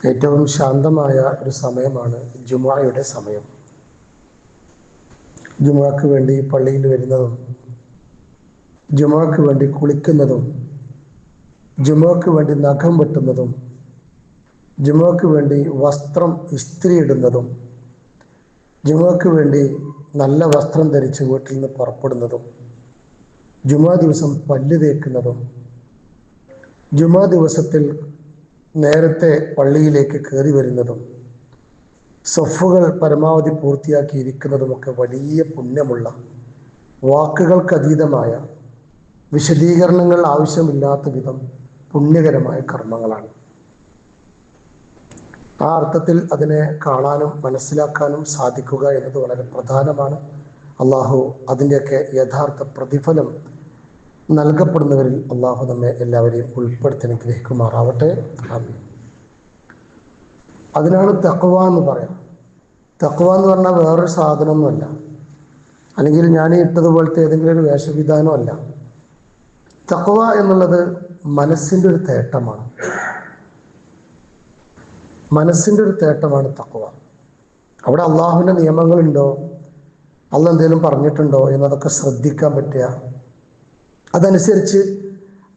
ഏറ്റവും ശാന്തമായ ഒരു സമയമാണ് ജുമായുടെ സമയം. ജുമാക്ക് വേണ്ടി പള്ളിയിൽ വരുന്നതും ജുമാക്ക് വേണ്ടി കുളിക്കുന്നതും ജുമാക്ക് വേണ്ടി നഖം വെട്ടുന്നതും ജുമാക്ക് വേണ്ടി വസ്ത്രം ഇസ്ത്രി ഇടുന്നതും ജുമാക്ക് വേണ്ടി നല്ല വസ്ത്രം ധരിച്ച് വീട്ടിൽ നിന്ന് പുറപ്പെടുന്നതും ജുമാ ദിവസം പല്ല് തേക്കുന്നതും ജുമാ ദിവസത്തിൽ നേരത്തെ പള്ളിയിലേക്ക് കയറി വരുന്നതും സൊഫുകൾ പരമാവധി പൂർത്തിയാക്കിയിരിക്കുന്നതുമൊക്കെ വലിയ പുണ്യമുള്ള വാക്കുകൾക്കതീതമായ വിശദീകരണങ്ങൾ ആവശ്യമില്ലാത്ത വിധം പുണ്യകരമായ കർമ്മങ്ങളാണ്. ആ അർത്ഥത്തിൽ അതിനെ കാണാനും മനസ്സിലാക്കാനും സാധിക്കുക എന്നത് വളരെ പ്രധാനമാണ്. അള്ളാഹു അതിന്റെയൊക്കെ യഥാർത്ഥ പ്രതിഫലം നൽകപ്പെടുന്നവരിൽ അള്ളാഹു നമ്മെ എല്ലാവരെയും ഉൾപ്പെടുത്തി അനുഗ്രഹിക്കുമാറാവട്ടെ. ആമീൻ. അതിനാണ് തക്വ എന്ന് പറയാം. തക്വ എന്ന് പറഞ്ഞാൽ വേറൊരു സാധനമൊന്നുമല്ല. അല്ലെങ്കിൽ ഞാൻ ഇട്ടതുപോലത്തെ ഏതെങ്കിലും ഒരു വേഷവിധാനമല്ല തക്വ എന്നുള്ളത് മനസ്സിന്റെ ഒരു തേട്ടമാണ്. മനസ്സിന്റെ ഒരു തേട്ടമാണ് തക്വ അവിടെ അള്ളാഹുവിന്റെ നിയമങ്ങളുണ്ടോ? അള്ള എന്തെങ്കിലും പറഞ്ഞിട്ടുണ്ടോ? എന്നതൊക്കെ ശ്രദ്ധിക്കാൻ പറ്റുക. അതനുസരിച്ച്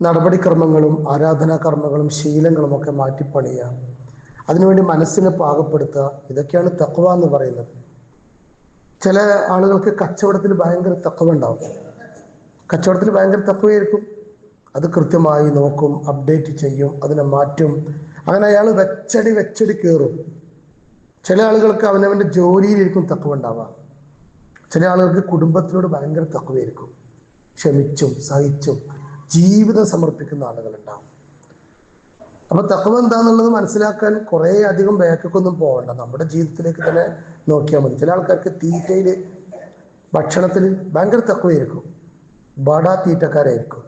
നടപടിക്രമങ്ങളും ആരാധനാകർമ്മങ്ങളും ശീലങ്ങളും ഒക്കെ മാറ്റിപ്പണിയുക അതിനുവേണ്ടി മനസ്സിനെ പാകപ്പെടുത്തുക. ഇതൊക്കെയാണ് തക്വ എന്ന് പറയുന്നത്. ചില ആളുകൾക്ക് കച്ചവടത്തിൽ ഭയങ്കര തക്കവ ഉണ്ടാവും. കച്ചവടത്തിൽ ഭയങ്കര തക്കവയായിരിക്കും അത് കൃത്യമായി നോക്കും അപ്ഡേറ്റ് ചെയ്യും അതിനെ മാറ്റും. അങ്ങനെ അയാൾ വെച്ചടി വെച്ചടി കയറും. ചില ആളുകൾക്ക് അവനവന്റെ ജോലിയിലിരിക്കും തക്കവ ഉണ്ടാവാം ചില ആളുകൾക്ക് കുടുംബത്തിനോട് ഭയങ്കര തക്കവയായിരിക്കും ക്ഷമിച്ചും സഹിച്ചും ജീവിതം സമർപ്പിക്കുന്ന ആളുകളുണ്ടാവും. അപ്പൊ തക്കവ എന്താന്നുള്ളത് മനസ്സിലാക്കാൻ കുറെ അധികം ബാക്കൊന്നും പോകണ്ട. നമ്മുടെ ജീവിതത്തിലേക്ക് തന്നെ നോക്കിയാൽ മതി. ചില ആൾക്കാർക്ക് തീറ്റയിൽ ഭക്ഷണത്തിൽ ഭയങ്കര തക്കവയായിരിക്കും ബാടാ തീറ്റക്കാരായിരിക്കും.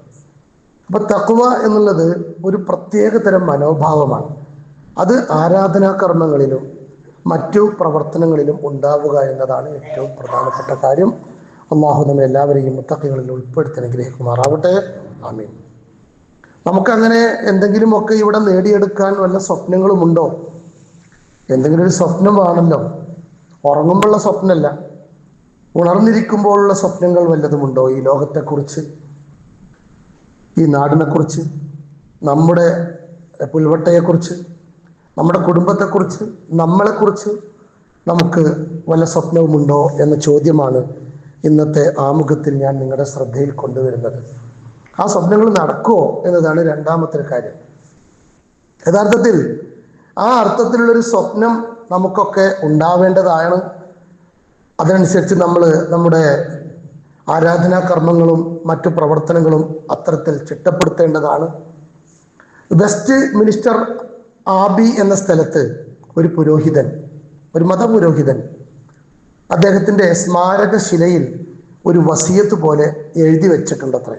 അപ്പൊ തക്കവ എന്നുള്ളത് ഒരു പ്രത്യേക തരം മനോഭാവമാണ്. അത് ആരാധനാ കർമ്മങ്ങളിലും മറ്റു പ്രവർത്തനങ്ങളിലും ഉണ്ടാവുക എന്നതാണ് ഏറ്റവും പ്രധാനപ്പെട്ട കാര്യം. അള്ളാഹു നമ്മൾ എല്ലാവരെയും മുത്തക്കങ്ങളിൽ ഉൾപ്പെടുത്തി അനുഗ്രഹിക്കുമാറാവട്ടെ. ആമീൻ. നമുക്കങ്ങനെ എന്തെങ്കിലുമൊക്കെ ഇവിടെ നേടിയെടുക്കാൻ വല്ല സ്വപ്നങ്ങളും ഉണ്ടോ എന്തെങ്കിലും ഒരു സ്വപ്നം സ്വപ്നമാണല്ലോ ഉറങ്ങുമ്പോഴുള്ള സ്വപ്നമല്ല. ഉണർന്നിരിക്കുമ്പോഴുള്ള സ്വപ്നങ്ങൾ വല്ലതുമുണ്ടോ ഈ ലോകത്തെക്കുറിച്ച്? ഈ നാടിനെക്കുറിച്ച്? നമ്മുടെ പുൽവട്ടയെക്കുറിച്ച്? നമ്മുടെ കുടുംബത്തെക്കുറിച്ച്? നമ്മളെക്കുറിച്ച് നമുക്ക് വല്ല സ്വപ്നവുമുണ്ടോ എന്ന ചോദ്യമാണ് ഇന്നത്തെ ആമുഖത്തിൽ ഞാൻ നിങ്ങളുടെ ശ്രദ്ധയിൽ കൊണ്ടുവരുന്നത്. ആ സ്വപ്നങ്ങൾ നടക്കുമോ എന്നതാണ് രണ്ടാമത്തെ കാര്യം. യഥാർത്ഥത്തിൽ ആ അർത്ഥത്തിലുള്ളൊരു സ്വപ്നം നമുക്കൊക്കെ ഉണ്ടാവേണ്ടതാണ്. അതിനനുസരിച്ച് നമ്മൾ നമ്മുടെ ആരാധനാ കർമ്മങ്ങളും മറ്റു പ്രവർത്തനങ്ങളും അത്തരത്തിൽ ചിട്ടപ്പെടുത്തേണ്ടതാണ്. വെസ്റ്റ് മിനിസ്റ്റർ ആബി എന്ന സ്ഥലത്ത് ഒരു പുരോഹിതൻ ഒരു മതപുരോഹിതൻ അദ്ദേഹത്തിന്റെ സ്മാരകശിലയിൽ ഒരു വസീയത്ത് പോലെ എഴുതി വെച്ചിട്ടുണ്ട് അത്രേ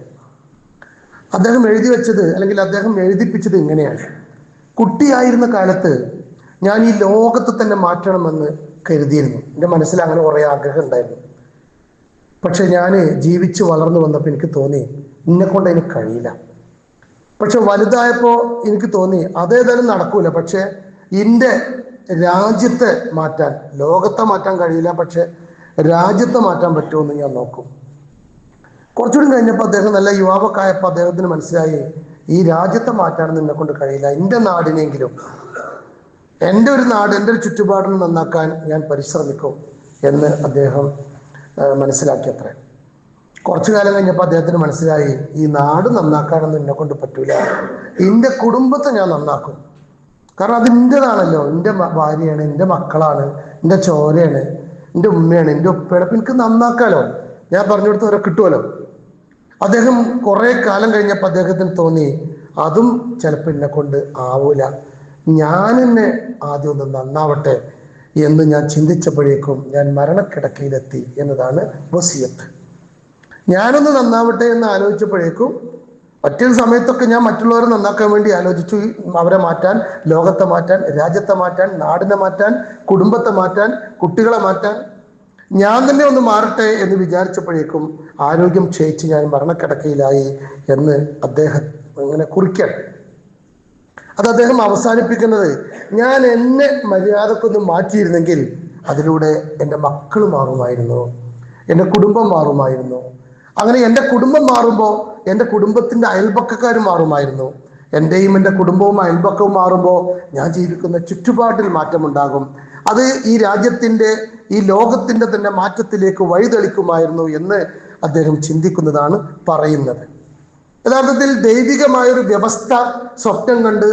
അദ്ദേഹം എഴുതി വെച്ചത് അല്ലെങ്കിൽ അദ്ദേഹം എഴുതിപ്പിച്ചത് ഇങ്ങനെയാണ്. കുട്ടിയായിരുന്ന കാലത്ത് ഞാൻ ഈ ലോകത്ത് തന്നെ മാറ്റണമെന്ന് കരുതിയിരുന്നു. എന്റെ മനസ്സിൽ അങ്ങനെ കുറേ ആഗ്രഹം ഉണ്ടായിരുന്നു. പക്ഷെ ഞാൻ ജീവിച്ച് വളർന്നു വന്നപ്പോൾ എനിക്ക് തോന്നി എന്നെ കൊണ്ട് എനിക്ക് കഴിയില്ല. പക്ഷെ വലുതായപ്പോൾ എനിക്ക് തോന്നി അതേതായാലും നടക്കൂല. പക്ഷെ എന്റെ രാജ്യത്തെ മാറ്റാൻ ലോകത്തെ മാറ്റാൻ കഴിയില്ല പക്ഷെ രാജ്യത്തെ മാറ്റാൻ പറ്റുമെന്ന് ഞാൻ നോക്കും. കുറച്ചുകൂടി കഴിഞ്ഞപ്പോൾ അദ്ദേഹം നല്ല യുവാവക്കായപ്പോൾ അദ്ദേഹത്തിന് മനസ്സിലായി ഈ രാജ്യത്തെ മാറ്റാൻ നിന്നെ കൊണ്ട് കഴിയില്ല. എന്റെ നാടിനെങ്കിലും എന്റെ ഒരു നാട് എന്റെ ഒരു ചുറ്റുപാടിന് നന്നാക്കാൻ ഞാൻ പരിശ്രമിക്കും എന്ന് അദ്ദേഹം മനസ്സിലാക്കി അത്ര. കുറച്ചു കാലം കഴിഞ്ഞപ്പോൾ അദ്ദേഹത്തിന് മനസ്സിലായി ഈ നാട് നന്നാക്കാനൊന്നും എന്നെ കൊണ്ട് പറ്റൂല. എന്റെ കുടുംബത്തെ ഞാൻ നന്നാക്കും. കാരണം അത് എന്റെതാണല്ലോ എന്റെ ഭാര്യയാണ് എന്റെ മക്കളാണ് എന്റെ ചോരയാണ് എന്റെ ഉമ്മയാണ് എന്റെ ഉപ്പയാണ്. അപ്പം എനിക്ക് നന്നാക്കാലോ. ഞാൻ പറഞ്ഞു കൊടുത്തവരെ കിട്ടുമല്ലോ അദ്ദേഹം കുറെ കാലം കഴിഞ്ഞപ്പോൾ അദ്ദേഹത്തിന് തോന്നി അതും ചിലപ്പോൾ എന്നെ കൊണ്ട് ആവൂല. ഞാൻ എന്നെ ആദ്യം ഒന്ന് നന്നാവട്ടെ എന്ന് ഞാൻ ചിന്തിച്ചപ്പോഴേക്കും ഞാൻ മരണക്കിടക്കയിലെത്തി എന്നതാണ് വസിയത്ത്. ഞാനൊന്ന് നന്നാവട്ടെ എന്ന് ആലോചിച്ചപ്പോഴേക്കും മറ്റൊരു സമയത്തൊക്കെ ഞാൻ മറ്റുള്ളവരെ നന്നാക്കാൻ വേണ്ടി ആലോചിച്ചു. അവരെ മാറ്റാൻ ലോകത്തെ മാറ്റാൻ രാജ്യത്തെ മാറ്റാൻ നാടിനെ മാറ്റാൻ കുടുംബത്തെ മാറ്റാൻ കുട്ടികളെ മാറ്റാൻ. ഞാൻ തന്നെ ഒന്ന് മാറട്ടെ എന്ന് വിചാരിച്ചപ്പോഴേക്കും ആരോഗ്യം ക്ഷയിച്ച് ഞാൻ മരണക്കിടക്കയിലായി എന്ന് അദ്ദേഹം ഇങ്ങനെ കുറിക്കണം അത് അദ്ദേഹം അവസാനിപ്പിക്കുന്നത് ഞാൻ എന്നെ മര്യാദക്കൊന്ന് മാറ്റിയിരുന്നെങ്കിൽ അതിലൂടെ എന്റെ മക്കൾ മാറുമായിരുന്നു എന്റെ കുടുംബം മാറുമായിരുന്നു. അങ്ങനെ എന്റെ കുടുംബം മാറുമ്പോൾ എന്റെ കുടുംബത്തിന്റെ അയൽപക്കക്കാർ മാറുമായിരുന്നു. എന്റെയും എന്റെ കുടുംബവും അയൽപക്കവും മാറുമ്പോൾ ഞാൻ ജീവിക്കുന്ന ചുറ്റുപാടിൽ മാറ്റമുണ്ടാകും. അത് ഈ രാജ്യത്തിന്റെ ഈ ലോകത്തിന്റെ തന്നെ മാറ്റത്തിലേക്ക് വഴിതെളിക്കുമായിരുന്നു എന്ന് അദ്ദേഹം ചിന്തിക്കുന്നതാണ് പറയുന്നത്. യഥാർത്ഥത്തിൽ ദൈവികമായൊരു വ്യവസ്ഥ സ്വപ്നം കണ്ട്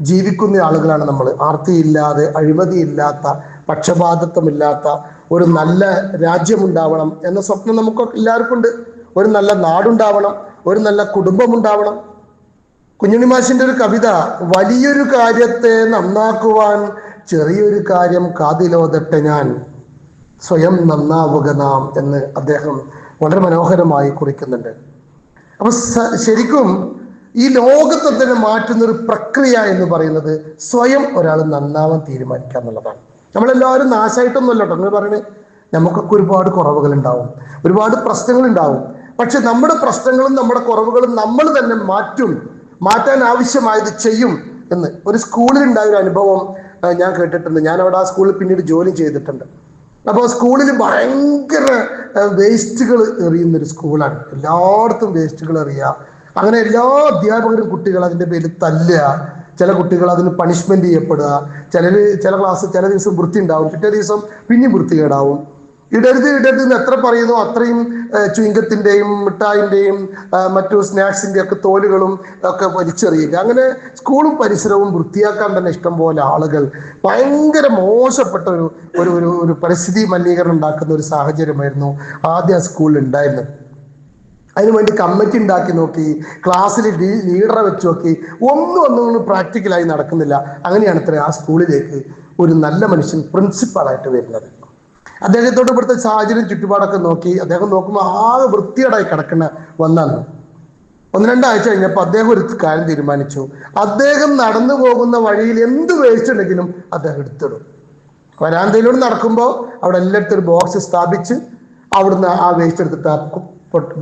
ജീവിക്കുന്ന ആളുകളാണ് നമ്മൾ ആർത്തിയില്ലാതെ അഴിമതിയില്ലാത്ത പക്ഷപാതിത്വമില്ലാത്ത ഒരു നല്ല രാജ്യമുണ്ടാവണം എന്ന സ്വപ്നം നമുക്ക് എല്ലാവർക്കും ഉണ്ട് ഒരു നല്ല നാടുണ്ടാവണം ഒരു നല്ല കുടുംബമുണ്ടാവണം. കുഞ്ഞുണിമാഷിന്റെ ഒരു കവിത വലിയൊരു കാര്യത്തെ നന്നാക്കുവാൻ ചെറിയൊരു കാര്യം കാതിലോതട്ടെ ഞാൻ. സ്വയം നന്നാവുക നാം എന്ന് അദ്ദേഹം വളരെ മനോഹരമായി കുറിക്കുന്നുണ്ട്. അപ്പൊ ശരിക്കും ഈ ലോകത്തെ തന്നെ മാറ്റുന്ന ഒരു പ്രക്രിയ എന്ന് പറയുന്നത് സ്വയം ഒരാൾ നന്നാവാൻ തീരുമാനിക്കുക എന്നുള്ളതാണ്. നമ്മളെല്ലാവരും നാശമായിട്ടൊന്നുമല്ലോ നമ്മൾ പറയുന്നത്. നമുക്കൊക്കെ ഒരുപാട് കുറവുകൾ ഉണ്ടാവും ഒരുപാട് പ്രശ്നങ്ങൾ ഉണ്ടാവും പക്ഷെ നമ്മുടെ പ്രശ്നങ്ങളും നമ്മുടെ കുറവുകളും നമ്മൾ തന്നെ മാറ്റും മാറ്റാൻ ആവശ്യമായത് ചെയ്യും എന്ന്. ഒരു സ്കൂളിൽ ഉണ്ടായ ഒരു അനുഭവം ഞാൻ കേട്ടിട്ടുണ്ട്. ഞാൻ അവിടെ ആ സ്കൂളിൽ പിന്നീട് ജോലി ചെയ്തിട്ടുണ്ട്. അപ്പോൾ സ്കൂളിൽ ഭയങ്കര വേസ്റ്റുകൾ എറിയുന്ന ഒരു സ്കൂളാണ്. എല്ലായിടത്തും വേസ്റ്റുകൾ എറിയുക. അങ്ങനെ എല്ലാ അധ്യാപകരും കുട്ടികൾ അതിന്റെ പേരിൽ തല്ലുക. ചില കുട്ടികൾ അതിന് പണിഷ്മെന്റ് ചെയ്യപ്പെടുക. ചിലർ ചില ക്ലാസ് ചില ദിവസം വൃത്തി ഉണ്ടാവും. പിറ്റേ ദിവസം പിന്നെയും വൃത്തികേടാവും. ഇടരുത് ഇടരുത് എന്ന് എത്ര പറയുന്നു അത്രയും ചുയിങ്കത്തിന്റെയും മിഠായിന്റെയും മറ്റു സ്നാക്സിന്റെ ഒക്കെ തോലുകളും ഒക്കെ വലിച്ചെറിയുക. അങ്ങനെ സ്കൂളും പരിസരവും വൃത്തിയാക്കാൻ തന്നെ ഇഷ്ടം പോലെ ആളുകൾ ഭയങ്കര മോശപ്പെട്ട ഒരു ഒരു ഒരു ഒരു പരിസ്ഥിതി മലിനീകരണം ഉണ്ടാക്കുന്ന ഒരു സാഹചര്യമായിരുന്നു ആദ്യം സ്കൂളിൽ ഉണ്ടായിരുന്നത്. അതിനുവേണ്ടി കമ്മിറ്റി ഉണ്ടാക്കി നോക്കി ക്ലാസ്സിൽ ലീഡറെ വെച്ച് നോക്കി ഒന്നും ഒന്നും പ്രാക്ടിക്കലായി നടക്കുന്നില്ല. അങ്ങനെയാണ് ഇത്ര ആ സ്കൂളിലേക്ക് ഒരു നല്ല മനുഷ്യൻ പ്രിൻസിപ്പാളായിട്ട് വരുന്നത്. അദ്ദേഹത്തോട് ഇവിടുത്തെ സാഹചര്യം ചുറ്റുപാടൊക്കെ നോക്കി അദ്ദേഹം നോക്കുമ്പോൾ ആകെ വൃത്തികേടായി കിടക്കുന്ന വന്നാണ് ഒന്ന് രണ്ടാഴ്ച കഴിഞ്ഞപ്പോൾ അദ്ദേഹം ഒരു കാര്യം തീരുമാനിച്ചു. അദ്ദേഹം നടന്നു പോകുന്ന വഴിയിൽ എന്ത് വേസ്റ്റ് ഉണ്ടെങ്കിലും അദ്ദേഹം എടുത്തിടും. വരാന്തയിലൂടെ നടക്കുമ്പോൾ അവിടെ എല്ലായിടത്തും ഒരു ബോക്സ് സ്ഥാപിച്ച് അവിടുന്ന് ആ വേസ്റ്റ് എടുത്തിട്ട്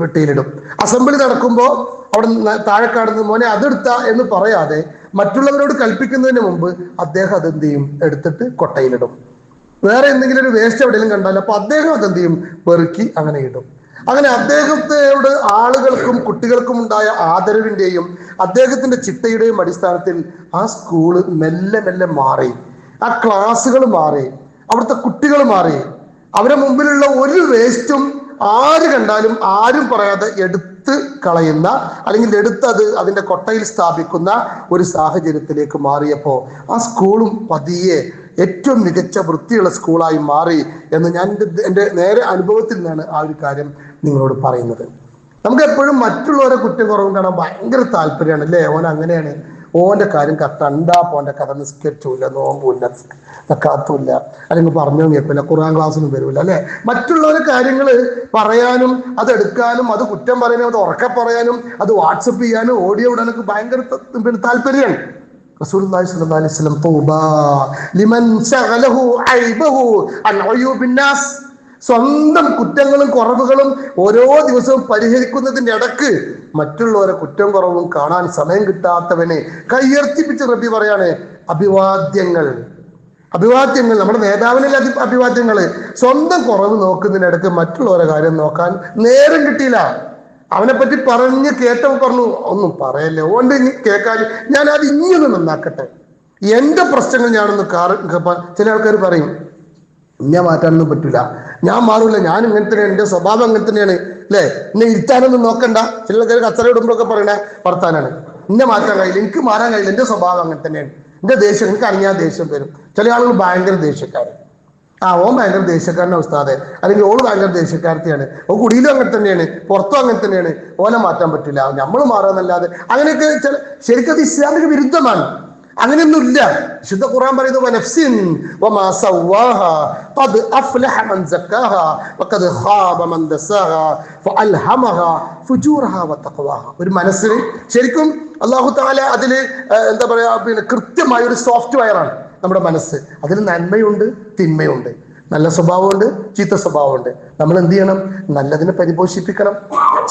പെട്ടിയിലിടും. അസംബ്ലി നടക്കുമ്പോൾ അവിടെ താഴെ കാണുന്ന മോനെ അതെടുത്ത എന്ന് പറയാതെ മറ്റുള്ളവരോട് കൽപ്പിക്കുന്നതിന് മുമ്പ് അദ്ദേഹം അതെന്ത് ചെയ്യും? എടുത്തിട്ട് കൊട്ടയിലിടും. വേറെ എന്തെങ്കിലും ഒരു വേസ്റ്റ് എവിടെയെങ്കിലും കണ്ടാൽ അപ്പൊ അദ്ദേഹം അതെന്ത് ചെയ്യും? പെറുക്കി അങ്ങനെ ഇടും. അങ്ങനെ അദ്ദേഹത്തോട് ആളുകൾക്കും കുട്ടികൾക്കും ഉണ്ടായ ആദരവിന്റെയും അദ്ദേഹത്തിന്റെ ചിട്ടയുടെയും അടിസ്ഥാനത്തിൽ ആ സ്കൂൾ മെല്ലെ മെല്ലെ മാറി. ആ ക്ലാസ്സുകൾ മാറി. അവിടുത്തെ കുട്ടികൾ മാറി. അവരെ മുമ്പിലുള്ള ഒരു വേസ്റ്റും ആര് കണ്ടാലും ആരും പറയാതെ എടുത്ത് കളയുന്ന അല്ലെങ്കിൽ എടുത്തത് അതിന്റെ കൊട്ടയിൽ സ്ഥാപിക്കുന്ന ഒരു സാഹചര്യത്തിലേക്ക് മാറിയപ്പോ ആ സ്കൂളും പതിയെ ഏറ്റവും മികച്ച വൃത്തിയുള്ള സ്കൂളായി മാറി എന്ന് ഞാൻ എന്റെ നേരെ അനുഭവത്തിൽ നിന്നാണ് ആ ഒരു കാര്യം നിങ്ങളോട് പറയുന്നത്. നമുക്ക് എപ്പോഴും മറ്റുള്ളവരെ കുറ്റം കുറവും കാണാൻ ഭയങ്കര താല്പര്യമാണ് അല്ലേ? ഓൻ അങ്ങനെയാണ്. ഓന്റെ കാര്യം കത്തണ്ടാ പോന്റെ കഥ നിസ്കരിച്ചില്ല നോമ്പില്ല കാത്തൂല്ല അല്ലെങ്കിൽ പറഞ്ഞു കേൾക്കില്ല ഖുർആൻ ക്ലാസ്സിനും വരില്ല അല്ലെ? മറ്റുള്ളവരെ കാര്യങ്ങൾ പറയാനും അത് എടുക്കാനും അത് കുറ്റം പറയാനും അത് ഉറക്കെ പറയാനും അത് വാട്സപ്പ് ചെയ്യാനും ഓഡിയോ ഇടാനൊക്കെ ഭയങ്കര പിന്നെ താല്പര്യമാണ്. സ്വന്തം കുറ്റങ്ങളും കുറവുകളും ഓരോ ദിവസവും പരിഹരിക്കുന്നതിന്റെ ഇടയ്ക്ക് മറ്റുള്ളവരെ കുറ്റം കുറവും കാണാൻ സമയം കിട്ടാത്തവനെ കയ്യർത്തിപ്പിച്ച് റബി പറയാണ് അഭിവാദ്യങ്ങൾ. അഭിവാദ്യങ്ങൾ നമ്മുടെ നേതാവിനല്ല അഭി അഭിവാദ്യങ്ങൾ സ്വന്തം കുറവ് നോക്കുന്നതിനിടക്ക് മറ്റുള്ളവരെ കാര്യം നോക്കാൻ നേരം കിട്ടിയില്ല. അവനെ പറ്റി പറഞ്ഞ് കേട്ടവൻ പറഞ്ഞു ഒന്നും പറയല്ലേ ഓണ്ട് ഇനി കേൾക്കാൻ ഞാൻ അത് ഇനിയൊന്ന് നന്നാക്കട്ടെ. എന്റെ പ്രശ്നങ്ങൾ ഞാനൊന്ന് കാറ് ചില ആൾക്കാർ പറയും എന്നെ മാറ്റാനൊന്നും പറ്റൂല. ഞാൻ മാറൂല ഞാൻ ഇങ്ങനെ തന്നെയാണ് എന്റെ സ്വഭാവം അങ്ങനെ തന്നെയാണ്. അല്ലേ എന്നെ ഇരുത്താനൊന്നും നോക്കണ്ട. ചില ആൾക്കാർ കച്ചറ ഇടുമ്പോഴൊക്കെ പറയണ വർത്താനാണ്. എന്നെ മാറ്റാൻ കഴിയില്ല എനിക്ക് മാറാൻ കഴിയില്ല എന്റെ സ്വഭാവം അങ്ങനെ തന്നെയാണ്. എന്റെ ദേഷ്യം എനിക്ക് അറിഞ്ഞാൽ ദേഷ്യം വരും. ചില ആളുകൾ ഭയങ്കര ദേഷ്യക്കാരൻ ആ ഓൻ ഭയങ്കര ദേഷ്യക്കാരന്റെ ഉസ്താദെ. അല്ലെങ്കിൽ ഓൾ ഭയങ്കര ദേഷ്യക്കാരത്തെയാണ്. ഓ കുടിയിലും അങ്ങനെ തന്നെയാണ്. പുറത്തും അങ്ങനെ തന്നെയാണ്. ഓനെ മാറ്റാൻ പറ്റില്ല. നമ്മൾ മാറാന്നല്ലാതെ അങ്ങനെയൊക്കെ ചില ശരിക്കും അത് ഇസ്ലാമിക വിരുദ്ധമാണ്. അങ്ങനെയൊന്നുമില്ല ശുദ്ധ ഖുർആൻ വതഖ്വാഹ ഒരു മനസ്സിന് ശരിക്കും അള്ളാഹു താല അതിൽ എന്താ പറയാ പിന്നെ കൃത്യമായ ഒരു സോഫ്റ്റ്വെയർ ആണ് നമ്മുടെ മനസ്സ്. അതിൽ നന്മയുണ്ട് തിന്മയുണ്ട്. നല്ല സ്വഭാവമുണ്ട് ചീത്ത സ്വഭാവമുണ്ട്. നമ്മൾ എന്ത് ചെയ്യണം? നല്ലതിനെ പരിപോഷിപ്പിക്കണം.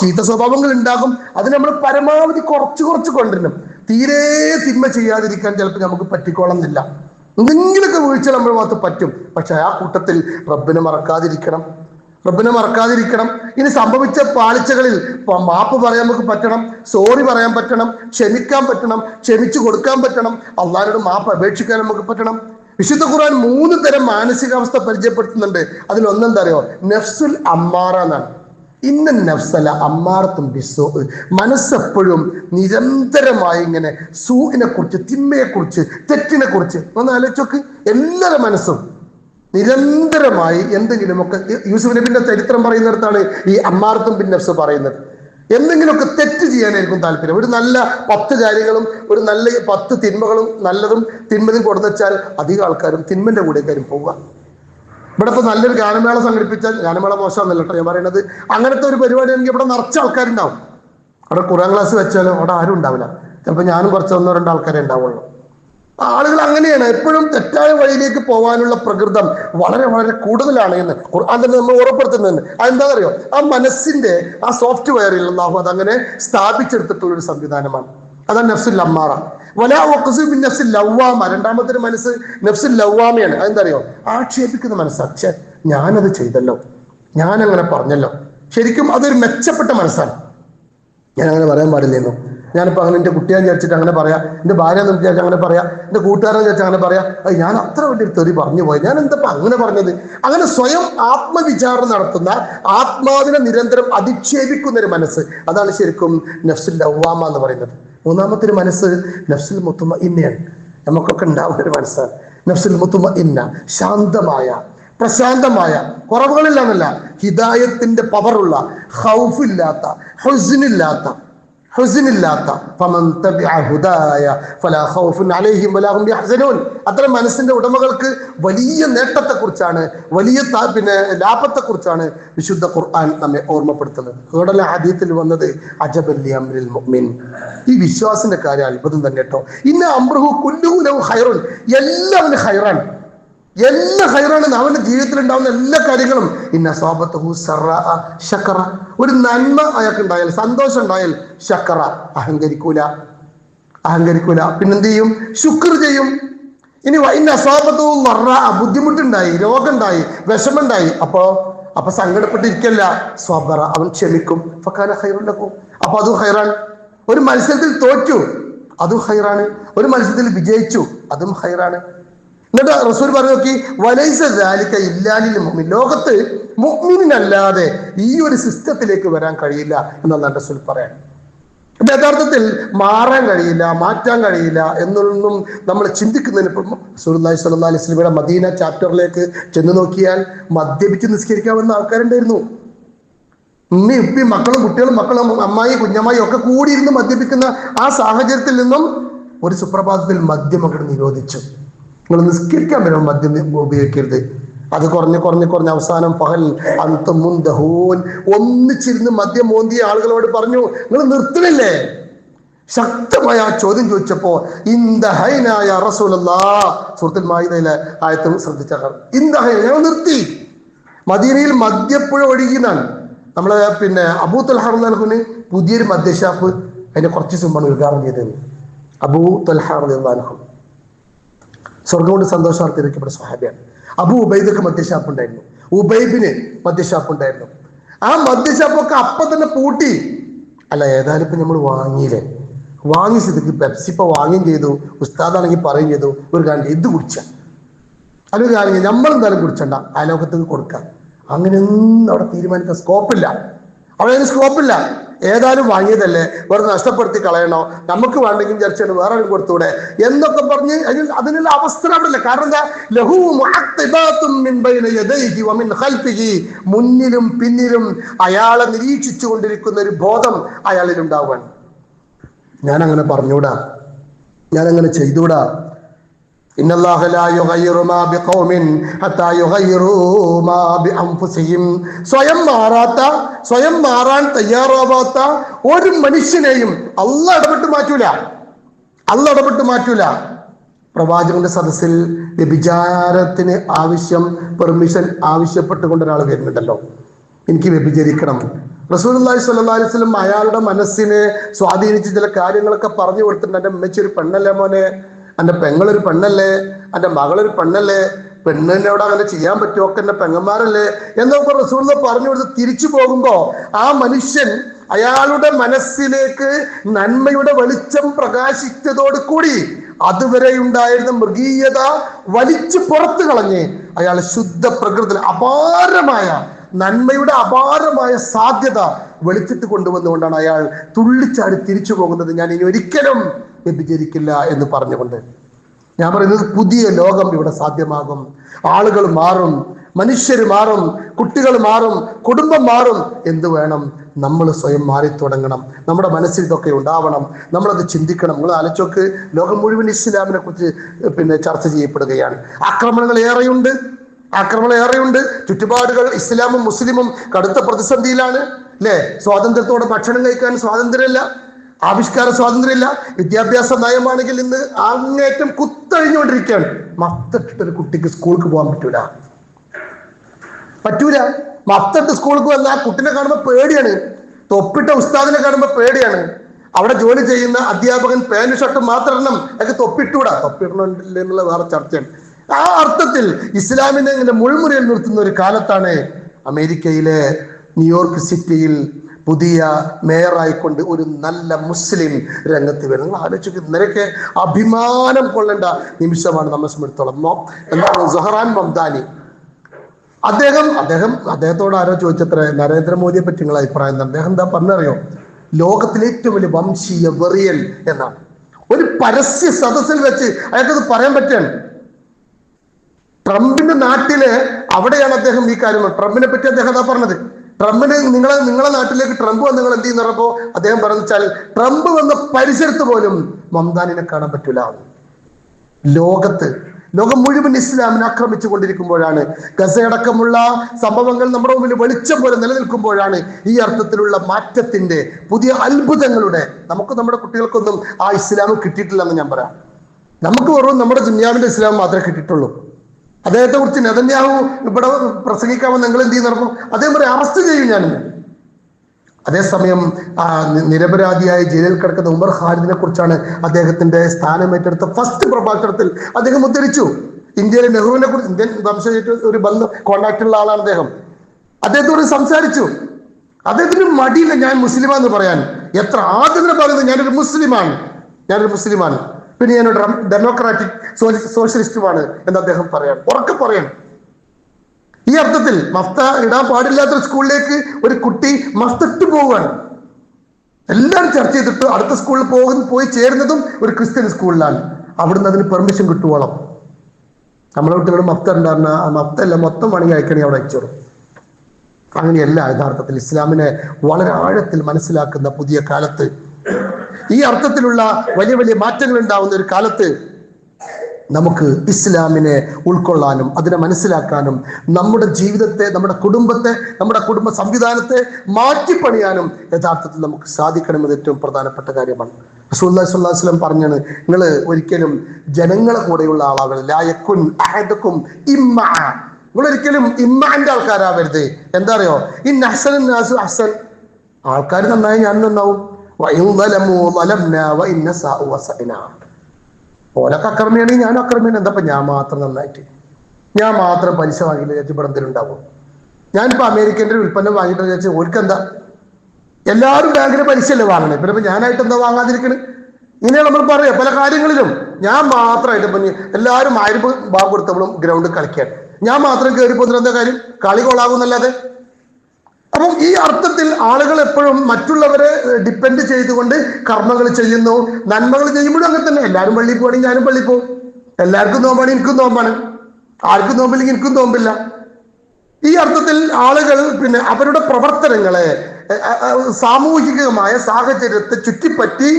ചീത്ത സ്വഭാവങ്ങൾ ഉണ്ടാകും. അത് നമ്മൾ പരമാവധി കുറച്ച് കുറച്ച് കൊണ്ടുവരണം. തീരെ തിന്മ ചെയ്യാതിരിക്കാൻ ചിലപ്പോൾ നമുക്ക് പറ്റിക്കോളന്നില്ല. എന്തെങ്കിലുമൊക്കെ വീഴ്ച നമ്മൾ മാത്രം പറ്റും. പക്ഷെ ആ കൂട്ടത്തിൽ റബ്ബിനെ മറക്കാതിരിക്കണം. റബ്ബിനെ മറക്കാതിരിക്കണം. ഇനി സംഭവിച്ച പാളിച്ചകളിൽ മാപ്പ് പറയാൻ നമുക്ക് പറ്റണം സോറി പറയാൻ പറ്റണം ക്ഷമിക്കാൻ പറ്റണം ക്ഷമിച്ചു കൊടുക്കാൻ പറ്റണം അള്ളാഹിനോട് മാപ്പ് അപേക്ഷിക്കാൻ നമുക്ക് പറ്റണം. വിശുദ്ധ ഖുർആൻ മൂന്ന് തരം മാനസികാവസ്ഥ പരിചയപ്പെടുത്തുന്നുണ്ട്. അതിൽ ഒന്നെന്താ അറിയോ നഫ്സുൽ അമ്മാറ എന്നാണ്. ഇന്ന നഫ്സല അമ്മാറത്തും ബിസോ മനസ്സെപ്പോഴും നിരന്തരമായി ഇങ്ങനെ സൂവിനെ കുറിച്ച് തിന്മയെ കുറിച്ച് തെറ്റിനെ കുറിച്ച് ഒന്ന് ആലോചിച്ചോക്ക് എല്ലാവരുടെ മനസ്സും. നിരന്തരമായി എന്തെങ്കിലുമൊക്കെ യൂസുഫ് നബിന്റെ ചരിത്രം പറയുന്നിടത്താണ് ഈ അമ്മാർത്തും ബിൻ നഫ്സ് പറയുന്നത്. എന്തെങ്കിലുമൊക്കെ തെറ്റ് ചെയ്യാനായിരിക്കും താല്പര്യം. ഒരു നല്ല പത്ത് കാര്യങ്ങളും ഒരു നല്ല പത്ത് തിന്മകളും നല്ലതും തിന്മതും കൊടുന്നുവെച്ചാൽ അധികം ആൾക്കാരും തിന്മന്റെ കൂടെക്കാരും പോവുക. ഇവിടെ ഇപ്പൊ നല്ലൊരു ഗാനമേള സംഘടിപ്പിച്ചാൽ ഗാനമേള മോശമാണെന്നല്ല കേട്ടോ ഞാൻ പറയുന്നത്. അങ്ങനത്തെ ഒരു പരിപാടി എനിക്ക് ഇവിടെ നിറച്ച ആൾക്കാരുണ്ടാവും. അവിടെ കുറേ ക്ലാസ് വെച്ചാലും അവിടെ ആരും ഉണ്ടാവില്ല. ചിലപ്പോൾ ഞാനും കുറച്ച് ഒന്നോ രണ്ടോ ആൾക്കാരെ ഉണ്ടാവുള്ളൂ. ആളുകൾ അങ്ങനെയാണ്. എപ്പോഴും തെറ്റായ വഴിയിലേക്ക് പോകാനുള്ള പ്രകൃതം വളരെ വളരെ കൂടുതലാണ് എന്ന് ഖുർആൻ തന്നെ നമ്മൾ അതെന്താ അതെന്താണെന്നറിയോ? ആ മനസ്സിന്റെ ആ സോഫ്റ്റ്വെയറിൽ നാഹു അത് അങ്ങനെ സ്ഥാപിച്ചെടുത്തിട്ടുള്ള ഒരു സംവിധാനമാണ്. അതാണ് നഫ്സുൽ അമ്മാറ. വലാ വഖ്സു ബിൻ നഫ്സിൽ ലവ്വാമ. രണ്ടാമത്തെ മനസ്സ് നഫ്സുൽ ലവ്വാമയാണ്. അതെന്താ അറിയോ ആക്ഷേപിക്കുന്ന മനസ്സാണ് ഛെ ഞാനത് ചെയ്തല്ലോ. ഞാൻ അങ്ങനെ പറഞ്ഞല്ലോ. ശരിക്കും അതൊരു മെച്ചപ്പെട്ട മനസ്സാണ്. ഞാൻ അങ്ങനെ പറയാൻ പാടില്ലെന്നു? ഞാനിപ്പോ അങ്ങനെ എന്റെ കുട്ടിയെ വിചാരിച്ചിട്ട് അങ്ങനെ പറയാം എന്റെ ഭാര്യ എന്ന് വിചാരിച്ച് അങ്ങനെ പറയാം എന്റെ കൂട്ടുകാരൻ വിചാരിച്ച് അങ്ങനെ പറയാം. ഞാൻ അത്ര വലിയൊരു തെറി പറഞ്ഞു പോയി. ഞാൻ എന്താ അങ്ങനെ പറഞ്ഞത്? അങ്ങനെ സ്വയം ആത്മവിചാരം നടത്തുന്ന ആത്മാവിനെ നിരന്തരം അധിക്ഷേപിക്കുന്ന ഒരു മനസ്സ്. അതാണ് ശരിക്കും നഫ്സുൽ ലവ്വാമ എന്ന് പറയുന്നത്. മൂന്നാമത്തെ ഒരു മനസ്സ് നഫ്സുൽ മുത്തുമ ഇന്നയാണ് നമുക്കൊക്കെ ഉണ്ടാവുന്ന ഒരു മനസ്സാണ്. നഫ്സുൽ മുത്തുമ ഇന്ന ശാന്തമായ പ്രശാന്തമായ കുറവുകളില്ലാന്നല്ല ഹിദായത്തിന്റെ പവറുള്ള ഹൗഫില്ലാത്ത ഹുസിനില്ലാത്ത ഹുസിനില്ലാത്ത അത്തരം മനസ്സിന്റെ ഉടമകൾക്ക് വലിയ നേട്ടത്തെക്കുറിച്ചാണ് വലിയ പിന്നെ ലാഭത്തെക്കുറിച്ചാണ് വിശുദ്ധ ഖുർആൻ നമ്മെ ഓർമ്മപ്പെടുത്തുന്നത്. ഹുഡല ഹദീത്തിൽ വന്നത് അജബല്ലി അമ്രിൽ മുഅ്മിൻ. ഈ വിശ്വാസിന്റെ കാര്യം അത്ഭുതം തന്നെ കേട്ടോ. ഇന്ന അംറുഹു കുല്ലുഹു ഹൈറുൻ എല്ലാവരും ഖൈറാണ്. എല്ലാ ഹൈറാണ് അവന്റെ ജീവിതത്തിൽ ഉണ്ടാവുന്ന എല്ലാ കാര്യങ്ങളും. ഇന്ന സോബത്ത് ഷക്കറ ഒരു നന്മ അയാൾക്ക് ഉണ്ടായാൽ സന്തോഷം ഉണ്ടായാൽ ഷക്കറ അഹങ്കരിക്കൂല. അഹങ്കരിക്കൂല. പിന്നെന്ത് ചെയ്യും? ശുക്ർ ചെയ്യും. ഇനി ഇന്ന സ്വാപത്തവും വറ. ബുദ്ധിമുട്ടുണ്ടായി രോഗമുണ്ടായി വിഷമുണ്ടായി അപ്പോ അപ്പൊ സങ്കടപ്പെട്ടിരിക്കല്ല. സ്വബറ. അവൻ ക്ഷമിക്കും. ഫക്കാന ഹൈറുണ്ടാക്കും അപ്പൊ അതും ഹൈറാണ്. ഒരു മത്സരത്തിൽ തോറ്റു. അതും ഹൈറാണ്. ഒരു മത്സരത്തിൽ വിജയിച്ചു. അതും ഹൈറാണ്. എന്നിട്ട് റസൂൽ പറഞ്ഞു നോക്കി വലൈസ ജാലിക്ക ഇല്ലാലിൽ മുഹ്മിൻ ലോകത്ത് മുഅ്മിനല്ലാതെ ഈ ഒരു സിസ്റ്റത്തിലേക്ക് വരാൻ കഴിയില്ല എന്നാണ് റസൂൽ പറയാൻ. യഥാർത്ഥത്തിൽ മാറാൻ കഴിയില്ല മാറ്റാൻ കഴിയില്ല എന്നൊന്നും നമ്മൾ ചിന്തിക്കുന്നതിന് ഇപ്പം സുലി സ്വല്ലാ അലൈഹി സ്വലമിയുടെ മദീന ചാപ്റ്ററിലേക്ക് ചെന്ന് നോക്കിയാൽ മദ്യപിച്ച് നിസ്കരിക്കാവുന്ന ആൾക്കാരുണ്ടായിരുന്നു. ഉമ്മി ഉപ്പി മക്കളും കുട്ടികളും മക്കളും അമ്മായി കുഞ്ഞമ്മായി ഒക്കെ കൂടിയിരുന്ന് മദ്യപിക്കുന്ന ആ സാഹചര്യത്തിൽ നിന്നും ഒരു സുപ്രഭാതത്തിൽ മദ്യം അങ്ങോട്ട് നിരോധിച്ചു. നിങ്ങൾ നിസ്കരിക്കാൻ വരുമ്പോൾ മദ്യം ഉപയോഗിക്കരുത്. അത് കുറഞ്ഞ് കുറഞ്ഞ് കുറഞ്ഞ് അവസാനം പകൽ അന്തം മുന്തഹൂൻ. ഒന്നിച്ചിരുന്ന് മദ്യം മോന്തിയ ആളുകളോട് പറഞ്ഞു നിങ്ങൾ നിർത്തണില്ലേ ശക്തമായ ആ ചോദ്യം ചോദിച്ചപ്പോ ഇന്ദഹൈനായ റസൂലല്ലാ സുഹൃത്തിൽ മായിതയിലെ ആയത്തും ശ്രദ്ധിച്ചാൽ ഇന്ദഹൈന ഞങ്ങൾ നിർത്തി. മദീനയിൽ മദ്യപ്പുഴ ഒഴുകിയെന്നാണ് നമ്മളെ പിന്നെ അബൂ തൽഹാർഹുന് പുതിയൊരു മദ്യഷാപ്പ് അതിന്റെ കുറച്ച് സിമ്പാണ് ഉദ്ഘാടനം ചെയ്തത് അബൂ തൽഹാർഹു സ്വർഗം കൊണ്ട് സന്തോഷാർത്ഥി ഇരിക്കപ്പെട്ട സ്വഹാബിയാണ്. അബു ഉബൈദക്ക് മദ്യഷാപ്പ് ഉണ്ടായിരുന്നു ഉബൈബിന് മദ്യഷാപ്പ് ഉണ്ടായിരുന്നു ആ മദ്യഷാപ്പൊക്കെ അപ്പൊ തന്നെ പൂട്ടി. അല്ല ഏതായാലും ഇപ്പൊ നമ്മൾ വാങ്ങിയില്ലേ? വാങ്ങി സ്ഥിതിക്ക് പെപ്സി ഇപ്പൊ വാങ്ങുകയും ചെയ്തു. ഉസ്താദാണെങ്കിൽ പറയുകയും ചെയ്തു ഒരു കാര്യം ഇത് കുടിച്ച. അല്ലൊരു കാര്യം നമ്മൾ എന്തായാലും കുടിച്ചണ്ട. അയലോകത്തേക്ക് കൊടുക്കാം. അങ്ങനെയൊന്നും അവിടെ തീരുമാനിക്കാൻ സ്കോപ്പില്ല അവിടെ സ്കോപ്പില്ല ഏതായാലും വാങ്ങിയതല്ലേ? വെറുതെ നഷ്ടപ്പെടുത്തി കളയണോ? നമുക്ക് വേണ്ടെങ്കിൽ ചർച്ചയാണ് വേറെ കൊടുത്തൂടെ എന്നൊക്കെ പറഞ്ഞ് അതിൽ അതിനുള്ള അവസ്ഥ അവിടെ ഇല്ല കാരണം എന്താ? ലഹു മിൻ ബൈന യദൈഹി വമിൻ ഖൽഫിഹി. മുന്നിലും പിന്നിലും അയാളെ നിരീക്ഷിച്ചു കൊണ്ടിരിക്കുന്ന ഒരു ബോധം അയാളിൽ ഉണ്ടാവാൻ ഞാൻ അങ്ങനെ പറഞ്ഞൂടാ ഞാൻ അങ്ങനെ ചെയ്തൂടാ إن الله لا يغير ما بقوم حتى يغيروا ما بأنفسهم സ്വയം മാറാത്ത സ്വയം മാറാൻ തയ്യാറാവാത്ത ഒരു മനുഷ്യനെയും അല്ല ഇടപെട്ട് മാറ്റൂല അല്ല ഇടപെട്ട് മാറ്റൂല പ്രവാചകന്റെ സദസ്സിൽ വ്യഭിചാരത്തിന് ആവശ്യം പെർമിഷൻ ആവശ്യപ്പെട്ടുകൊണ്ട് ഒരാൾ വരുന്നുണ്ടല്ലോ എനിക്ക് വ്യഭിചരിക്കണം റസൂലി സ്വല്ലി വസ്ലം അയാളുടെ മനസ്സിനെ സ്വാധീനിച്ച് ചില കാര്യങ്ങളൊക്കെ പറഞ്ഞു കൊടുത്തിട്ടുണ്ട് എൻ്റെ ഉമ്മച്ചി ഒരു പെണ്ണല്ലേ മോനെ എന്റെ പെങ്ങളൊരു പെണ്ണല്ലേ? എന്റെ മകളൊരു പെണ്ണല്ലേ? പെണ്ണിനോട് അങ്ങനെ ചെയ്യാൻ പറ്റുമോ ഒക്കെ എന്റെ പെങ്ങന്മാരല്ലേ? എന്നൊക്കെ റസൂൽ പറഞ്ഞു കൊടുത്ത് തിരിച്ചു പോകുമ്പോൾ ആ മനുഷ്യൻ അയാളുടെ മനസ്സിലേക്ക് നന്മയുടെ വെളിച്ചം പ്രകാശിച്ചതോട് കൂടി അതുവരെ ഉണ്ടായിരുന്ന മൃഗീയത വലിച്ചു പുറത്തു കളഞ്ഞ് അയാൾ ശുദ്ധ പ്രകൃതി അപാരമായ നന്മയുടെ അപാരമായ സാധ്യത വെളിച്ചത്ത് കൊണ്ടുവന്നുകൊണ്ടാണ് അയാൾ തുള്ളിച്ചാടി തിരിച്ചു പോകുന്നത്. ഞാൻ ഇനി ഒരിക്കലും വ്യഭിചരിക്കില്ല എന്ന് പറഞ്ഞുകൊണ്ട് ഞാൻ പറയുന്നത് പുതിയ ലോകം ഇവിടെ സാധ്യമാകും. ആളുകൾ മാറും മനുഷ്യർ മാറും കുട്ടികൾ മാറും കുടുംബം മാറും. എന്ത് വേണം? നമ്മൾ സ്വയം മാറി തുടങ്ങണം. നമ്മുടെ മനസ്സിൽ ഇതൊക്കെ ഉണ്ടാവണം. നമ്മളത് ചിന്തിക്കണം. നിങ്ങൾ ആലോചിച്ചോക്ക് ലോകം മുഴുവൻ ഇസ്ലാമിനെ കുറിച്ച് പിന്നെ ചർച്ച ചെയ്യപ്പെടുകയാണ്. ആക്രമണങ്ങൾ ഏറെയുണ്ട്. ആക്രമണം ഏറെയുണ്ട്. ചുറ്റുപാടുകൾ ഇസ്ലാമും മുസ്ലിമും കടുത്ത പ്രതിസന്ധിയിലാണ്. അല്ലേ സ്വാതന്ത്ര്യത്തോടെ ഭക്ഷണം കഴിക്കാൻ സ്വാതന്ത്ര്യമില്ല. ആവിഷ്കാര സ്വാതന്ത്ര്യമില്ല വിദ്യാഭ്യാസ നയമാണെങ്കിൽ ഇന്ന് അങ്ങേറ്റം കുത്തഴിഞ്ഞുകൊണ്ടിരിക്കുകയാണ്. മത്തിട്ടൊരു കുട്ടിക്ക് സ്കൂൾക്ക് പോകാൻ പറ്റൂല. പറ്റൂല. മത്തട്ട് സ്കൂൾക്ക് വന്ന ആ കുട്ടിനെ കാണുമ്പോൾ പേടിയാണ്. തൊപ്പിട്ട ഉസ്താദിനെ കാണുമ്പോൾ പേടിയാണ്. അവിടെ ജോലി ചെയ്യുന്ന അധ്യാപകൻ പാന്റ് ഷർട്ട് മാത്രം ഇടണം. അതൊക്കെ തൊപ്പിട്ടൂടാ. തൊപ്പിടണില്ല എന്നുള്ള വേറെ ചർച്ചയാണ്. ആ അർത്ഥത്തിൽ ഇസ്ലാമിനെ ഇങ്ങനെ മുൾമുരയിൽ നിർത്തുന്ന ഒരു കാലത്താണ് അമേരിക്കയിലെ ന്യൂയോർക്ക് സിറ്റിയിൽ പുതിയ മേയറായിക്കൊണ്ട് ഒരു നല്ല മുസ്ലിം രംഗത്ത് വരുന്നത് നിങ്ങൾ ആലോചിക്കുക ഇന്നലെയൊക്കെ അഭിമാനം കൊള്ളേണ്ട നിമിഷമാണ് നമ്മെ സംബന്ധിച്ചോളം. എന്താണ് സഹറാൻ മംദാനി? അദ്ദേഹം അദ്ദേഹം അദ്ദേഹത്തോട് ആരോ ചോദിച്ചത്ര നരേന്ദ്രമോദിയെ പറ്റി നിങ്ങളെ അഭിപ്രായം അദ്ദേഹം എന്താ പറഞ്ഞറിയോ? ലോകത്തിലെ ഏറ്റവും വലിയ വംശീയ വെറിയൽ എന്നാണ്. ഒരു പരസ്യ സദസ്സിൽ വെച്ച് അയാൾക്കത് പറയാൻ പറ്റാണ് ട്രംപിന്റെ നാട്ടിൽ അവിടെയാണ് അദ്ദേഹം ഈ കാര്യം ട്രംപിനെ പറ്റി അദ്ദേഹം അതാ പറഞ്ഞത്. ട്രംപിന് നിങ്ങളെ നിങ്ങളെ നാട്ടിലേക്ക് ട്രംപ് വന്ന് നിങ്ങൾ എന്ത് ചെയ്യുന്നപ്പോ അദ്ദേഹം പറഞ്ഞാൽ ട്രംപ് വന്ന പരിസരത്ത് പോലും മംദാനിനെ കാണാൻ പറ്റൂല. ലോകത്ത് ലോകം മുഴുവൻ ഇസ്ലാമിനെ ആക്രമിച്ചു കൊണ്ടിരിക്കുമ്പോഴാണ് ഗസയടക്കമുള്ള സംഭവങ്ങൾ നമ്മുടെ മുമ്പിൽ വെളിച്ചം പോലെ നിലനിൽക്കുമ്പോഴാണ് ഈ അർത്ഥത്തിലുള്ള മാറ്റത്തിന്റെ പുതിയ അത്ഭുതങ്ങളുടെ നമുക്ക് നമ്മുടെ കുട്ടികൾക്കൊന്നും ആ ഇസ്ലാം കിട്ടിയിട്ടില്ലെന്ന് ഞാൻ പറയാം. നമുക്ക് വെറും നമ്മുടെ ദുന്യാവിന്റെ ഇസ്ലാം മാത്രമേ കിട്ടിയിട്ടുള്ളൂ. അദ്ദേഹത്തെ കുറിച്ച് നെതന്യാഹു ഇവിടെ പ്രസംഗിക്കാമെന്ന് നിങ്ങൾ എന്ത് ചെയ്യുന്ന അദ്ദേഹം പറയും അറസ്റ്റ് ചെയ്യും ഞാൻ. അതേസമയം നിരപരാധിയായ ജയിലിൽ കിടക്കുന്ന ഉമർ ഖാലിദിനെ കുറിച്ചാണ് അദ്ദേഹത്തിന്റെ സ്ഥാനം ഏറ്റെടുത്ത ഫസ്റ്റ് പ്രഭാഷണത്തിൽ അദ്ദേഹം ഉദ്ധരിച്ചു. ഇന്ത്യയിലെ നെഹ്റുവിനെ കുറിച്ച് ഇന്ത്യൻ വംശജ ഒരു ബന്ധം കോണ്ടാക്ട് ഉള്ള ആളാണ് അദ്ദേഹം. അദ്ദേഹത്തോട് സംസാരിച്ചു. അദ്ദേഹത്തിന് മടിയില്ല ഞാൻ മുസ്ലിമാന്ന് പറയാൻ. എത്ര ആദ്യം പറയുന്നത് ഞാനൊരു മുസ്ലിമാണ്. ഞാനൊരു മുസ്ലിമാണ്. പിന്നെ ഞാൻ ഡെമോക്രാറ്റിക് സോഷ്യലിസ്റ്റുമാണ് എന്ന് അദ്ദേഹം പറയാം ഉറക്കെ പറയണം. ഈ അർത്ഥത്തിൽ മഫ്ത ഇടാൻ പാടില്ലാത്ത സ്കൂളിലേക്ക് ഒരു കുട്ടി മഫ്തട്ട് പോവുകയാണ്. എല്ലാം ചർച്ച ചെയ്തിട്ട് അടുത്ത സ്കൂളിൽ പോകുന്ന പോയി ചേരുന്നതും ഒരു ക്രിസ്ത്യൻ സ്കൂളിലാണ്. അവിടുന്ന് അതിന് പെർമിഷൻ കിട്ടുവോളം. നമ്മളെ കുട്ടികൾ മഫ്ത ഉണ്ടായിരുന്ന ആ മഫ്ത അല്ല മൊത്തം പണി അയക്കണേ അവിടെ അയച്ചോളും അങ്ങനെയല്ല യഥാർത്ഥത്തിൽ ഇസ്ലാമിനെ വളരെ ആഴത്തിൽ മനസ്സിലാക്കുന്ന പുതിയ കാലത്ത് ഈ അർത്ഥത്തിലുള്ള വലിയ വലിയ മാറ്റങ്ങൾ ഉണ്ടാവുന്ന ഒരു കാലത്ത് നമുക്ക് ഇസ്ലാമിനെ ഉൾക്കൊള്ളാനും അതിനെ മനസ്സിലാക്കാനും നമ്മുടെ ജീവിതത്തെ നമ്മുടെ കുടുംബത്തെ നമ്മുടെ കുടുംബ സംവിധാനത്തെ മാറ്റിപ്പണിയാനും യഥാർത്ഥത്തിൽ നമുക്ക് സാധിക്കണമെന്ന് ഏറ്റവും പ്രധാനപ്പെട്ട കാര്യമാണ്. അലൈഹി വസല്ലം പറഞ്ഞാണ് നിങ്ങൾ ഒരിക്കലും ജനങ്ങളെ കൂടെയുള്ള ആളാകരുത് ലായക്കുൻ അഹദക്കും ഇമ്മ. നിങ്ങൾ ഒരിക്കലും ഇമ്മാന്റെ ആൾക്കാരാവരുത്. എന്താ അറിയോ? ഇൻ അഹ്സനൻ നാസു അഹ്സൻ. ആൾക്കാർ നന്നായി ഞാൻ നന്നാവും. ഓലൊക്കെ അക്രമിയാണെങ്കിൽ ഞാൻ അക്രമിയാണ്. എന്താ ഞാൻ മാത്രം നന്നായിട്ട്? ഞാൻ മാത്രം പലിശ വാങ്ങിയിട്ട് വിചാരിച്ച് ഇവിടെ എന്തെങ്കിലും ഉണ്ടാവും ഞാനിപ്പോ അമേരിക്കന്റെ ഉൽപ്പന്നം വാങ്ങിയിട്ട് വിചാരിച്ചു ഓർക്ക് എന്താ എല്ലാവരും ബാങ്കിന് പലിശയല്ലേ വാങ്ങണേ. പിന്നെ ഞാനായിട്ട് എന്താ വാങ്ങാതിരിക്കണ്? ഇങ്ങനെ നമ്മൾ പറയാം പല കാര്യങ്ങളിലും ഞാൻ മാത്രമായിട്ട് ഇപ്പം എല്ലാവരും ആയിരം ഭാഗം കൊടുത്തപ്പോഴും ഗ്രൗണ്ട് കളിക്കാൻ ഞാൻ മാത്രം കയറി പോകുന്ന എന്താ കാര്യം? കളി കൊള്ളാകുന്നല്ലാതെ അപ്പം ഈ അർത്ഥത്തിൽ ആളുകൾ എപ്പോഴും മറ്റുള്ളവരെ ഡിപ്പെൻഡ് ചെയ്തുകൊണ്ട് കർമ്മങ്ങൾ ചെയ്യുന്നു. നന്മകൾ ചെയ്യുമ്പോഴും അങ്ങനെ തന്നെ. എല്ലാവരും പള്ളിയിൽ പോകണമെങ്കിൽ ഞാനും പള്ളിയിൽ പോകും. എല്ലാവർക്കും നോമ്പാണ് എനിക്കും നോമ്പാണ്. ആർക്കും നോമ്പില്ലെങ്കിൽ എനിക്കും നോമ്പില്ല. ഈ അർത്ഥത്തിൽ ആളുകൾ പിന്നെ അവരുടെ പ്രവർത്തനങ്ങളെ സാമൂഹികമായ സാഹചര്യത്തെ ചുറ്റിപ്പറ്റി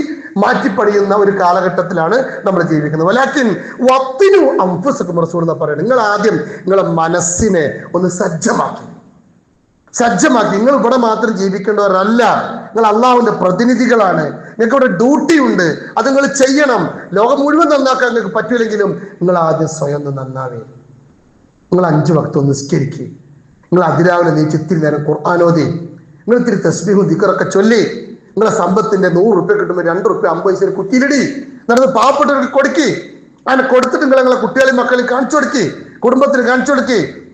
മാറ്റിപ്പണിയുന്ന ഒരു കാലഘട്ടത്തിലാണ് നമ്മൾ ജീവിക്കുന്നത്. വലാക്കിൻ വത്തിനു അംഫസക്കും റസൂൽ എന്നാ പറയുന്നത്. നിങ്ങൾ ആദ്യം നിങ്ങളെ മനസ്സിനെ ഒന്ന് സജ്ജമാക്കി. സജ്ജമാക്കി. നിങ്ങൾ ഇവിടെ മാത്രം ജീവിക്കേണ്ടവരല്ല. നിങ്ങൾ അള്ളാഹുവിന്റെ പ്രതിനിധികളാണ്. നിങ്ങൾക്ക് ഇവിടെ ഡ്യൂട്ടി ഉണ്ട് അത് നിങ്ങൾ ചെയ്യണം. ലോകം മുഴുവൻ നന്നാക്കാൻ നിങ്ങൾക്ക് പറ്റില്ലെങ്കിലും നിങ്ങൾ ആദ്യം സ്വയം ഒന്ന് നന്നാവേ. നിങ്ങൾ അഞ്ചു ഭക്തം നിസ്കരിക്കുക നിങ്ങൾ അതിരാവിലെ നീ ചിത്തിരി നേരം ഖുർആാനോദി നിങ്ങൾ ഇത്തിരി തസ്ബീഹും ദിക്കറൊക്കെ ചൊല്ലി. നിങ്ങളെ സമ്പത്തിന്റെ നൂറ് റുപ്യ കിട്ടുമ്പോൾ രണ്ട് റുപ്യ അമ്പത് പൈസ കുത്തിയിലിടി. നടന്ന് പാവപ്പെട്ടവർക്ക് കൊടുക്കി. അങ്ങനെ കൊടുത്തിട്ട് നിങ്ങൾ നിങ്ങളെ കുട്ടികളെയും മക്കളെയും കാണിച്ചു കൊടുക്കി. കുടുംബത്തിന് കാണിച്ചു കൊടുക്കി.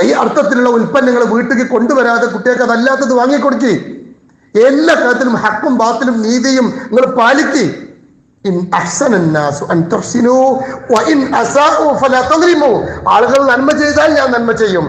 ഈ അർത്ഥത്തിലുള്ള ഉൽപ്പന്നങ്ങൾ വീട്ടിലേക്ക് കൊണ്ടുവരാതെ കുട്ടികൾക്ക് അതല്ലാത്തത് വാങ്ങിക്കൊടുക്കി. എല്ലാ കാര്യത്തിലും ഹക്കും ബാത്തിലും നീതിയും നിങ്ങൾ പാലിക്കി. ആളുകൾ നന്മ ചെയ്താൽ ഞാൻ നന്മ ചെയ്യും.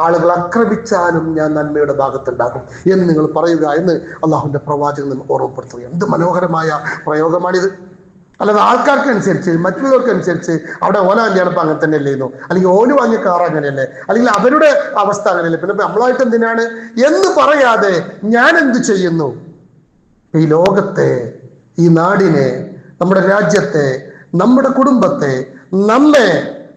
ആളുകൾ ആക്രമിച്ചാലും ഞാൻ നന്മയുടെ ഭാഗത്തുണ്ടാകും എന്ന് നിങ്ങൾ പറയുക എന്ന് അള്ളാഹുന്റെ പ്രവാചകൻ ഓർമ്മപ്പെടുത്തുക എന്ത് മനോഹരമായ പ്രയോഗമാണിത്. അല്ലാതെ ആൾക്കാർക്ക് അനുസരിച്ച് മറ്റുള്ളവർക്ക് അനുസരിച്ച് അവിടെ ഓന കല്യാണം അങ്ങനെ തന്നെ അല്ലേന്നു അല്ലെങ്കിൽ ഓന് വാങ്ങിയ കാർ അങ്ങനെയല്ലേ? അല്ലെങ്കിൽ അവരുടെ അവസ്ഥ അങ്ങനെയല്ലേ? പിന്നെ നമ്മളായിട്ട് എന്തിനാണ്? എന്ന് പറയാതെ ഞാൻ എന്ത് ചെയ്യുന്നു? ഈ ലോകത്തെ ഈ നാടിനെ നമ്മുടെ രാജ്യത്തെ നമ്മുടെ കുടുംബത്തെ നമ്മെ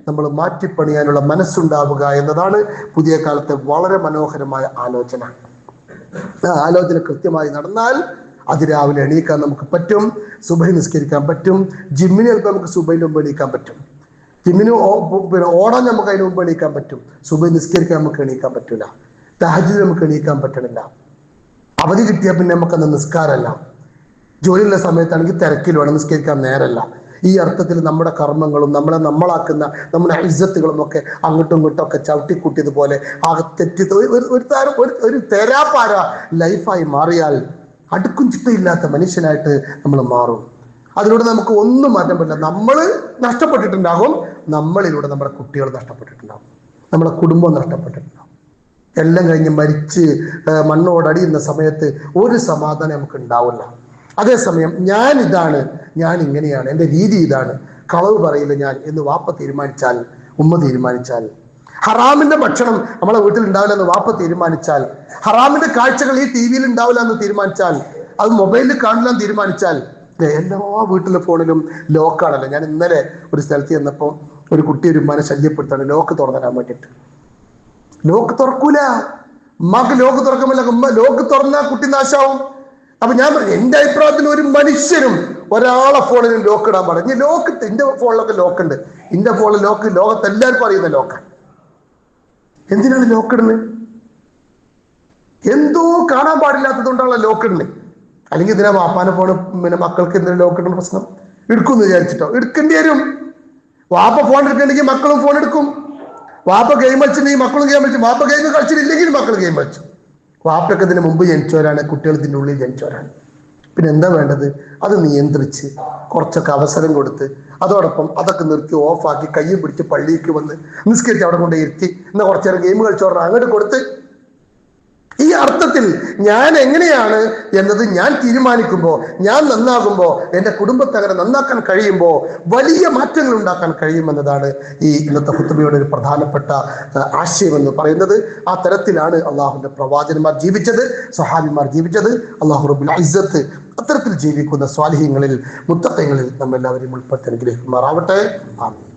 നമ്മൾ മാറ്റിപ്പണിയാനുള്ള മനസ്സുണ്ടാവുക എന്നതാണ് പുതിയ കാലത്തെ വളരെ മനോഹരമായ ആലോചന. ആലോചന കൃത്യമായി നടന്നാൽ അതിരാവിലെ എണീക്കാൻ നമുക്ക് പറ്റും സുബൈ നിസ്കരിക്കാൻ പറ്റും ജിമ്മിന് ചിലപ്പോൾ നമുക്ക് സുബൈന് മുമ്പ് എണീക്കാൻ പറ്റും. ജിമ്മിന് പിന്നെ ഓടാൻ നമുക്ക് അതിന് മുമ്പ് എണീക്കാൻ പറ്റും. സുബൈ നിസ്കരിക്കാൻ നമുക്ക് എണീക്കാൻ പറ്റില്ല തഹജിദ് നമുക്ക് എണീക്കാൻ പറ്റണില്ല. അവധി കിട്ടിയാൽ പിന്നെ നമുക്കന്ന് നിസ്കാരമല്ല. ജോലിയുള്ള സമയത്താണെങ്കിൽ തിരക്കിൽ വേണം നിസ്കരിക്കാൻ നേരല്ല ഈ അർത്ഥത്തിൽ നമ്മുടെ കർമ്മങ്ങളും നമ്മളെ നമ്മളാക്കുന്ന നമ്മുടെ ഇജ്ജത്തുകളും ഒക്കെ അങ്ങോട്ടും ഇങ്ങോട്ടും ഒക്കെ ചവിട്ടിക്കൂട്ടിയതുപോലെ ആ തെറ്റി ഒരു ഒരു തേരാപ്പാര ലൈഫായി മാറിയാൽ അടുക്കും ചിട്ടയില്ലാത്ത മനുഷ്യനായിട്ട് നമ്മൾ മാറും. അതിലൂടെ നമുക്ക് ഒന്നും മാറ്റാൻ പറ്റില്ല. നമ്മൾ നഷ്ടപ്പെട്ടിട്ടുണ്ടാകും. നമ്മളിലൂടെ നമ്മുടെ കുട്ടികൾ നഷ്ടപ്പെട്ടിട്ടുണ്ടാകും. നമ്മുടെ കുടുംബം നഷ്ടപ്പെട്ടിട്ടുണ്ടാകും. എല്ലാം കഴിഞ്ഞ് മരിച്ച് മണ്ണോടടിയുന്ന സമയത്ത് ഒരു സമാധാനം നമുക്ക് ഉണ്ടാവില്ല. അതേസമയം ഞാൻ ഇതാണ് ഞാൻ ഇങ്ങനെയാണ് എന്റെ രീതി ഇതാണ്. കളവ് പറയില്ല ഞാൻ എന്ന് വാപ്പ തീരുമാനിച്ചാൽ ഉമ്മ തീരുമാനിച്ചാൽ ഹറാമിന്റെ ഭക്ഷണം നമ്മളെ വീട്ടിൽ ഉണ്ടാവില്ല എന്ന് വാപ്പ തീരുമാനിച്ചാൽ ഹറാമിന്റെ കാഴ്ചകൾ ഈ ടി വിയിൽ ഉണ്ടാവില്ല എന്ന് തീരുമാനിച്ചാൽ അത് മൊബൈലിൽ കാണില്ല എന്ന് തീരുമാനിച്ചാൽ എല്ലാ വീട്ടിലെ ഫോണിലും ലോക്കാണല്ലോ ഞാൻ ഇന്നലെ ഒരു സ്ഥലത്ത് ചെന്നപ്പോൾ ഒരു കുട്ടി ഒരു ഉമ്മാനെ ശല്യപ്പെടുത്താണ്. ലോക്ക് തുറന്നിടാൻ വേണ്ടിയിട്ട്. ലോക്ക് തുറക്കൂല. ഉമ്മാക്ക് ലോക്ക് തുറക്കുമല്ല ഉമ്മ ലോക്ക് തുറന്നാ കുട്ടി നാശാവും. അപ്പൊ ഞാൻ പറഞ്ഞു എന്റെ അഭിപ്രായത്തിൽ ഒരു മനുഷ്യനും ഒരാളെ ഫോണിലും ലോക്ക് ഇടാൻ പാടില്ല. ലോക്ക് എന്റെ ഫോണിലൊക്കെ ലോക്ക് ഉണ്ട്. എന്റെ ഫോണിൽ ലോക്ക് ലോകത്ത് എല്ലാവർക്കും അറിയുന്ന ലോക്കാണ് എന്തിനാണ് ലോക്കിടുന്നത് എന്തോ കാണാൻ പാടില്ലാത്തത് ലോക്കിടുന്നത് അല്ലെങ്കിൽ ഇതിനാ വാപ്പാനെ ഫോണ് പിന്നെ മക്കൾക്ക് എന്തിനാ ലോക്കിടുന്ന പ്രശ്നം? എടുക്കുമെന്ന് വിചാരിച്ചിട്ടോ? എടുക്കേണ്ടി വരും. വാപ്പ ഫോൺ എടുക്കണമെങ്കിൽ മക്കളും ഫോൺ എടുക്കും. വാപ്പ ഗെയിം കളിച്ചിട്ടുണ്ടെങ്കിൽ മക്കളും ഗെയിം കളിച്ചു. വാപ്പ ഗെയിം കളിച്ചിട്ടില്ലെങ്കിൽ മക്കൾ ഗെയിം കളിച്ചു. വാപ്പയൊക്കെ ഇതിന് മുമ്പ് ജനിച്ചവരാണ് കുട്ടികൾ ഇതിന്റെ ഉള്ളിൽ ജനിച്ചവരാണ്. പിന്നെ എന്താ വേണ്ടത്? അത് നിയന്ത്രിച്ച് കുറച്ചൊക്കെ അവസരം കൊടുത്ത് അതോടൊപ്പം അതൊക്കെ നിർത്തി ഓഫാക്കി കയ്യും പിടിച്ച് പള്ളിക്ക് വന്ന് നിസ്കരിച്ച് അവിടെ കൊണ്ട് ഇരുത്തി. എന്നാൽ കുറച്ചു നേരം ഗെയിം കളിച്ചോടാ അങ്ങോട്ട് കൊടുത്ത് ഈ അർത്ഥത്തിൽ ഞാൻ എങ്ങനെയാണ് എന്നത് ഞാൻ തീരുമാനിക്കുമ്പോൾ ഞാൻ നന്നാകുമ്പോൾ എന്റെ കുടുംബത്തെ അങ്ങനെ നന്നാക്കാൻ കഴിയുമ്പോൾ വലിയ മാറ്റങ്ങൾ ഉണ്ടാക്കാൻ കഴിയുമെന്നതാണ് ഈ ഇന്നത്തെ ഹുത്തുബയുടെ ഒരു പ്രധാനപ്പെട്ട ആശയം എന്ന് പറയുന്നത്. ആ തരത്തിലാണ് അള്ളാഹുവിന്റെ പ്രവാചകന്മാർ ജീവിച്ചത് സഹാബിമാർ ജീവിച്ചത്. അള്ളാഹു റബുൽ ഇസ്സത്ത് അത്തരത്തിൽ ജീവിക്കുന്ന സ്വാലിഹ്യങ്ങളിൽ മുത്തക്കങ്ങളിൽ നമ്മെല്ലാവരെയും ഉൾപ്പെടുത്തി അനുഗ്രഹിക്കുമാറാവട്ടെ. ആമീൻ.